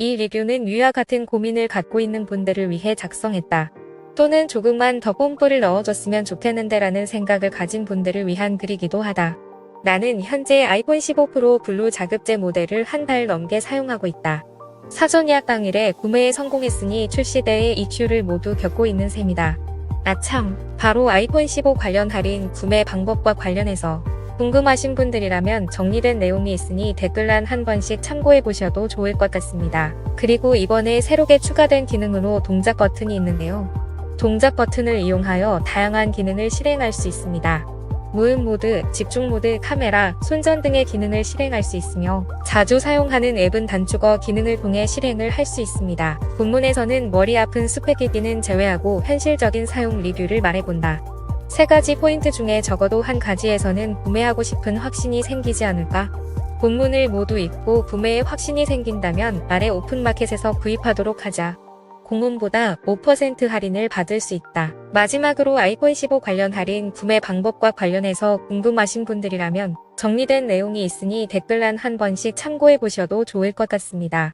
이 리뷰는 위와 같은 고민을 갖고 있는 분들을 위해 작성했다. 또는 조금만 더 뽐뿌를 넣어줬으면 좋겠는데 라는 생각을 가진 분들을 위한 글이기도 하다. 나는 현재 아이폰 15 프로 블루 자급제 모델을 한 달 넘게 사용하고 있다. 사전 예약 당일에 구매에 성공했으니 출시 때의 이슈를 모두 겪고 있는 셈이다. 아참, 바로 아이폰 15 관련 할인 구매 방법과 관련해서 궁금하신 분들이라면 정리된 내용이 있으니 댓글란 한 번씩 참고해 보셔도 좋을 것 같습니다. 그리고 이번에 새롭게 추가된 기능으로 동작 버튼이 있는데요. 동작 버튼을 이용하여 다양한 기능을 실행할 수 있습니다. 무음 모드, 집중 모드, 카메라, 손전 등의 기능을 실행할 수 있으며 자주 사용하는 앱은 단축어 기능을 통해 실행을 할 수 있습니다. 본문에서는 머리 아픈 스펙기기는 제외하고 현실적인 사용 리뷰를 말해본다. 세 가지 포인트 중에 적어도 한 가지에서는 구매하고 싶은 확신이 생기지 않을까? 본문을 모두 읽고 구매에 확신이 생긴다면 아래 오픈마켓에서 구입하도록 하자. 공홈보다 5% 할인을 받을 수 있다. 마지막으로 아이폰 15 관련 할인 구매 방법과 관련해서 궁금하신 분들이라면 정리된 내용이 있으니 댓글란 한 번씩 참고해 보셔도 좋을 것 같습니다.